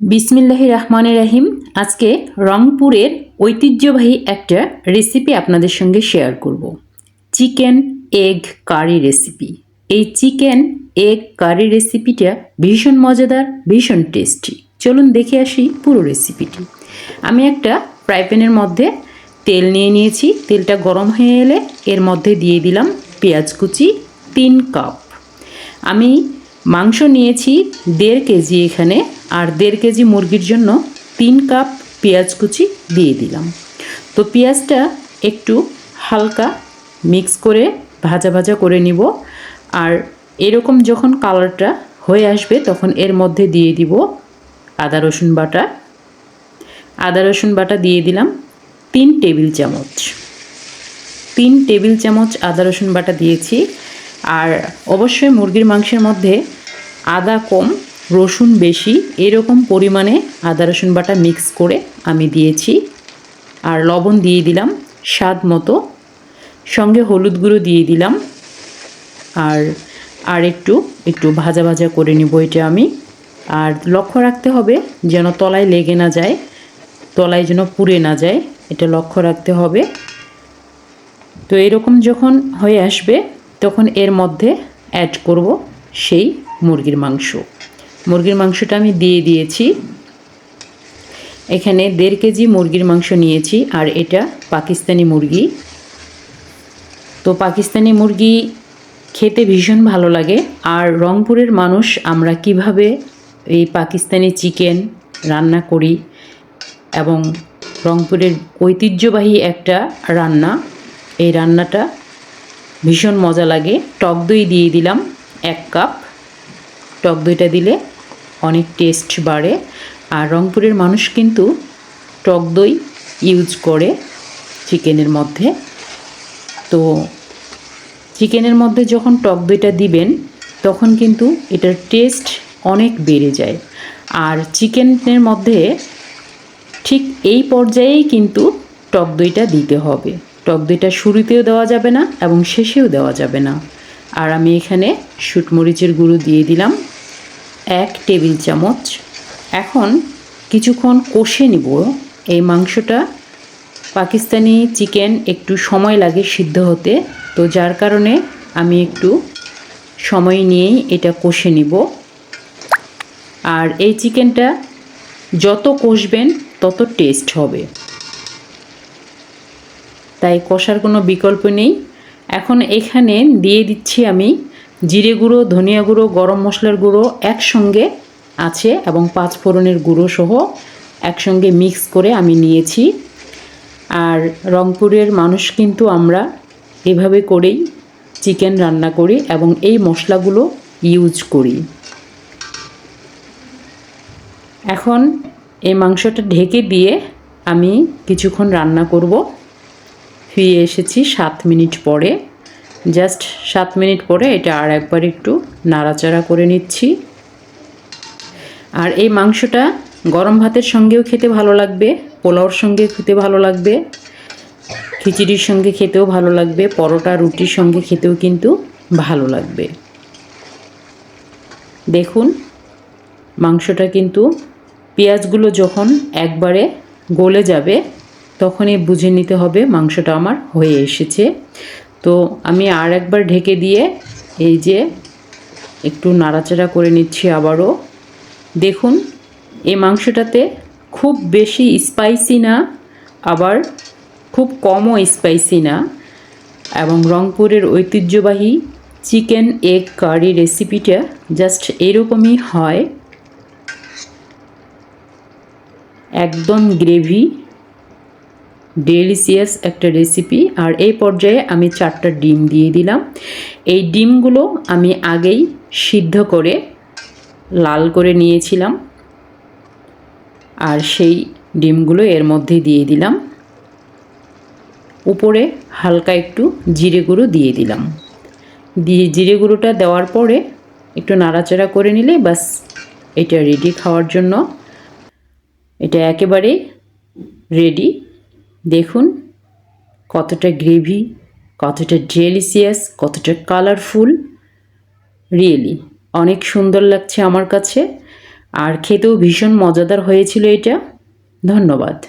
বিসমিল্লাহ রহমানের রাহিম। আজকে রংপুরের ঐতিহ্যবাহী একটা রেসিপি আপনাদের সঙ্গে শেয়ার করব। চিকেন এগ কারি রেসিপি এই চিকেন এগ কারি রেসিপিটা ভীষণ মজাদার, ভীষণ টেস্টি চলুন দেখে আসি পুরো রেসিপিটি আমি একটা ফ্রাই প্যানের মধ্যে তেল নিয়ে নিয়েছি। তেলটা গরম হয়ে এলে এর মধ্যে দিয়ে দিলাম পেঁয়াজ কুচি তিন কাপ আমি মাংস নিয়েছি দেড় কেজি এখানে, আর দেড় কেজি মুরগির জন্য তিন কাপ পেঁয়াজ কুচি দিয়ে দিলাম। তো পেঁয়াজটা একটু হালকা মিক্স করে ভাজা ভাজা করে নিব, আর এরকম যখন কালারটা হয়ে আসবে তখন এর মধ্যে দিয়ে দিব আদা, রসুন বাটা। আদা, রসুন বাটা দিয়ে দিলাম তিন টেবিল চামচ। তিন টেবিল চামচ আদা, রসুন বাটা দিয়েছি, আর অবশ্যই মুরগির মাংসের মধ্যে আদা কম, রসুন বেশি, এরকম পরিমাণে আদা, রসুন বাটা মিক্স করে আমি দিয়েছি। আর লবণ দিয়ে দিলাম স্বাদ মতো। সঙ্গে হলুদ গুঁড়ো দিয়ে দিলাম। আর আর একটু একটু ভাজা ভাজা করে নিব এটা আমি। আর লক্ষ্য রাখতে হবে যেন তলায় লেগে না যায়, তলায় যেন পুড়ে না যায়, এটা লক্ষ্য রাখতে হবে। তো এরকম যখন হয়ে আসবে, তখন এর মধ্যে অ্যাড করব সেই মুরগির মাংস। মুরগির মাংসটা আমি দিয়ে দিয়েছি। এখানে দেড় কেজি মুরগির মাংস নিয়েছি, আর এটা পাকিস্তানি মুরগি। তো পাকিস্তানি মুরগি খেতে ভীষণ ভালো লাগে, আর রংপুরের মানুষ আমরা কীভাবে এই পাকিস্তানি চিকেন রান্না করি এবং রংপুরের ঐতিহ্যবাহী একটা রান্না, এই রান্নাটা ভীষণ মজা লাগে। টক দই দিয়ে দিলাম এক কাপ। টক দইটা দিলে অনেক টেস্ট বাড়ে। আর রংপুরের মানুষ কিন্তু টক দই ইউজ করে চিকেনের মধ্যে। তো চিকেনের মধ্যে যখন টক দইটা দিবেন, তখন কিন্তু এটার টেস্ট অনেক বেড়ে যায়। আর চিকেনের মধ্যে ঠিক এই পর্যায়েই কিন্তু টক দইটা দিতে হবে। টক দইটা শুরুতেও দেওয়া যাবে না এবং শেষেও দেওয়া যাবে না। আর আমি এখানে শুটমরিচের গুঁড়ো দিয়ে দিলাম এক টেবিল চামচ। এখন কিছুক্ষণ কষে নিব। এই মাংসটা পাকিস্তানি চিকেন একটু সময় লাগে সিদ্ধ হতে, তো যার কারণে আমি একটু সময় নিয়েই এটা কষে নিব। আর এই চিকেনটা যত কষবেন তত টেস্ট হবে। তাই কষার কোনো বিকল্প নেই। এখন এখানে দিয়ে দিচ্ছি আমি জিরে গুঁড়ো, ধনিয়া গুঁড়ো, গরম মশলার গুঁড়ো একসঙ্গে আছে এবং পাঁচ ফোড়নের গুঁড়ো সহ একসঙ্গে মিক্স করে আমি নিয়েছি। আর রংপুরের মানুষ কিন্তু আমরা এভাবে করেই চিকেন রান্না করি এবং এই মশলাগুলো ইউজ করি। এখন এই মাংসটা ঢেকে দিয়ে আমি কিছুক্ষণ রান্না করব। ফিরে এসেছি সাত মিনিট পরে। জাস্ট সাত মিনিট পরে এটা আর একবার একটু নাড়াচাড়া করে নিচ্ছি। আর এই মাংসটা গরম ভাতের সঙ্গেও খেতে ভালো লাগবে, পোলাওর সঙ্গে খেতে ভালো লাগবে, খিচুড়ির সঙ্গে খেতেও ভালো লাগবে, পরোটা, রুটির সঙ্গে খেতেও কিন্তু ভালো লাগবে। দেখুন, মাংসটা কিন্তু পেঁয়াজগুলো যখন একবারে গলে যাবে তখনই বুঝে নিতে হবে মাংসটা আমার হয়ে এসেছে। তো আমি আর একবার ঢেকে দিয়ে এই যে একটু নাড়াচাড়া করে নিচ্ছি আবারও। দেখুন, এই মাংসটাতে খুব বেশি স্পাইসি না, আবার খুব কমও স্পাইসি না এবং রংপুরের ঐতিহ্যবাহী চিকেন এগ কারি রেসিপিটা জাস্ট এরকমই হয়। একদম গ্রেভি ডেলিসিয়াস একটা রেসিপি আর এই পর্যায়ে আমি চারটা ডিম দিয়ে দিলাম। এই ডিমগুলো আমি আগেই সিদ্ধ করে লাল করে নিয়েছিলাম। আর সেই ডিমগুলো এর মধ্যে দিয়ে দিলাম। উপরে হালকা একটু জিরে গুঁড়ো দিয়ে দিলাম। দিয়ে জিরে গুঁড়োটা দেওয়ার পরে একটু নাড়াচাড়া করে নিলে বাস এটা রেডি খাওয়ার জন্য। এটা একেবারেই রেডি দেখুন, কতটা গ্রেভি, কতটা ডেলিসিয়াস কতটা কালারফুল। রিয়েলি অনেক সুন্দর লাগছে আমার কাছে। আর খেতেও ভীষণ মজাদার হয়েছিল এটা। ধন্যবাদ।